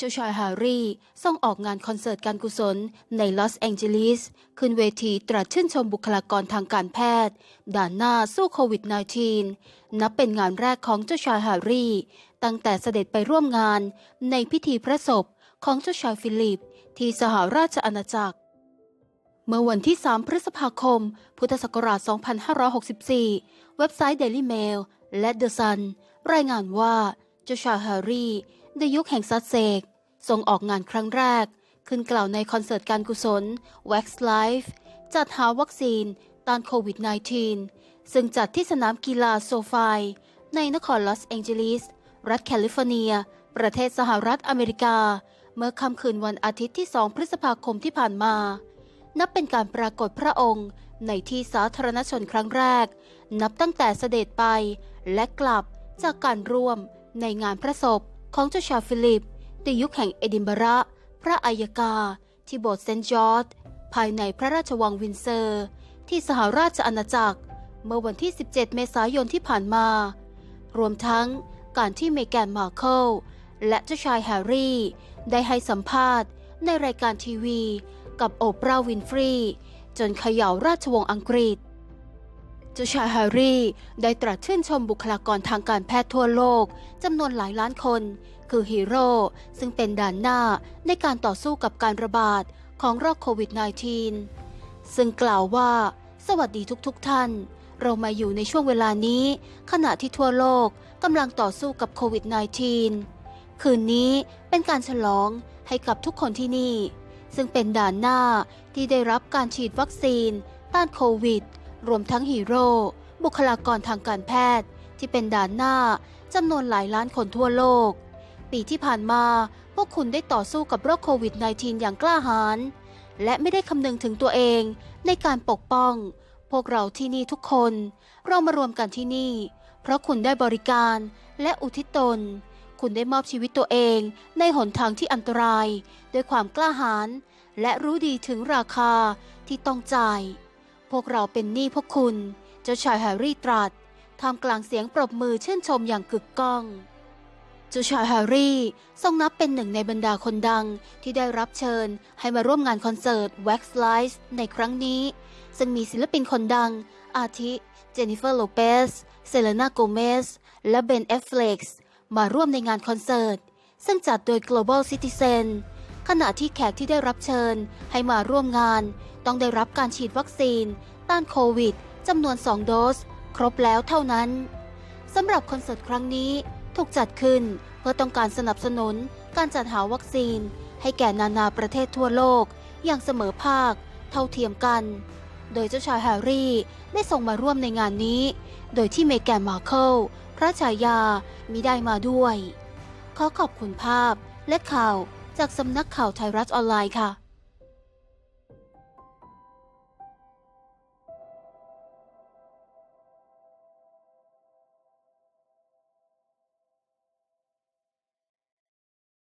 เจ้าชายแฮร์รี่ส่งออกงานคอนเสิร์ตการกุศลในลอสแองเจลิสขึ้นเวทีตรัสชื่นชมบุคลากรทางการแพทย์ ด่านหน้าสู้โควิด -19 นับเป็นงานแรกของเจ้าชายแฮร์รี่ ตั้งแต่เสด็จไปร่วมงานในพิธีพระศพของเจ้าชายฟิลิป ที่สหราชอาณาจักร เมื่อวันที่ 3 พฤษภาคม พุทธศักราช 2564 เว็บไซต์ Daily Mail และ The Sun รายงานว่าเจ้าชายแฮร์รี่ ในยุคแห่งซัดเซกส่งออกงานครั้งแรก ขึ้นกล่าวในคอนเสิร์ตการกุศล Wax Life จัดหาวัคซีนต้านโควิด -19 ซึ่งจัดที่สนามกีฬาโซฟายในนครลอสแองเจลิส รัฐแคลิฟอร์เนีย ประเทศสหรัฐอเมริกา เมื่อค่ำคืนวันอาทิตย์ที่ 2 พฤษภาคมที่ผ่านมา นับเป็นการปรากฏพระองค์ ในที่สาธารณชนครั้งแรก นับตั้งแต่เสด็จไปและกลับจากการร่วมในงานพระศพ ของเจ้าชายฟิลิปในยุคแห่งเอดินบะระ พระอัยกา ที่โบสถ์เซนต์จอร์จภายในพระราชวังวินเซอร์ ที่สหราชอาณาจักร เมื่อวันที่ 17 เมษายนที่ผ่านมา รวมทั้งการที่เมแกนมาร์เคิลและเจ้าชายแฮร์รี่ ได้ให้สัมภาษณ์ในรายการทีวี กับโอปราห์วินฟรี จนเขย่าราชวงศ์อังกฤษ จ้าชายแฮร์รี่ได้ตรัสชื่นชมบุคลากรทางการแพทย์ทั่วโลกจำนวนหลายล้านคน คือฮีโร่ซึ่งเป็นด่านหน้าในการต่อสู้กับการระบาดของโรคโควิด -19 ซึ่งกล่าวว่า สวัสดีทุกๆทท่าน เรามาอยู่ในช่วงเวลานี้ ขณะที่ทั่วโลกกำลังต่อสู้กับโควิด -19 คืนนี้เป็นการฉลองให้กับทุกคนที่นี่ ซึ่งเป็นด่านหน้าที่ได้รับการฉีดวัคซีน ต้านโควิด รวมทั้งฮีโร่ บุคลากรทางการแพทย์ ที่เป็นด่านหน้าจำนวนหลายล้านคนทั่วโลก ปีที่ผ่านมาพวกคุณได้ต่อสู้กับโรคโควิด -19 อย่างกล้าหาญและไม่ได้คำนึงถึงตัวเองในการปกป้อง พวกเราที่นี่ทุกคน เรามารวมกันที่นี่ เพราะคุณได้บริการและอุทิศตน คุณได้มอบชีวิตตัวเองในหนทางที่อันตราย ด้วยความกล้าหาญและรู้ดีถึงราคาที่ต้องจ่าย พวกเราเป็นหนี้พวกคุณ เจ้าชายแฮร์รี่ตรัสท่ามกลางเสียงปรบมือชื่นชมอย่างกึกก้อง เจ้าชายแฮร์รี่ทรงนับเป็นหนึ่งในบรรดาคนดังที่ได้รับเชิญให้มาร่วมงานคอนเสิร์ต Wax Live ในครั้งนี้ ซึ่งมีศิลปินคนดัง อาทิเจนนิเฟอร์โลเปสเซเลนาโกเมสและเบนเอฟเฟล็กซ์มาร่วมในงานคอนเสิร์ต ซึ่งจัดโดย Global Citizen ขณะที่แขกที่ได้รับเชิญให้มาร่วมงาน ต้องได้รับการฉีดวัคซีน ต้านโควิดจำนวน 2 โดส ครบแล้วเท่านั้นสำหรับคอนเสิร์ตครั้งนี้ถูกจัดขึ้นเพื่อต้องการสนับสนุนการจัดหาวัคซีน ให้แก่นานาประเทศทั่วโลก อย่างเสมอภาค เท่าเทียมกัน โดยเจ้าชายแฮร์รี่ได้ส่งมาร่วมในงานนี้ โดยที่เมแกนมาเคิลพระชายามิได้มาด้วย ขอขอบคุณภาพและข่าว จากสำนักข่าวไทยรัฐออนไลน์ค่ะ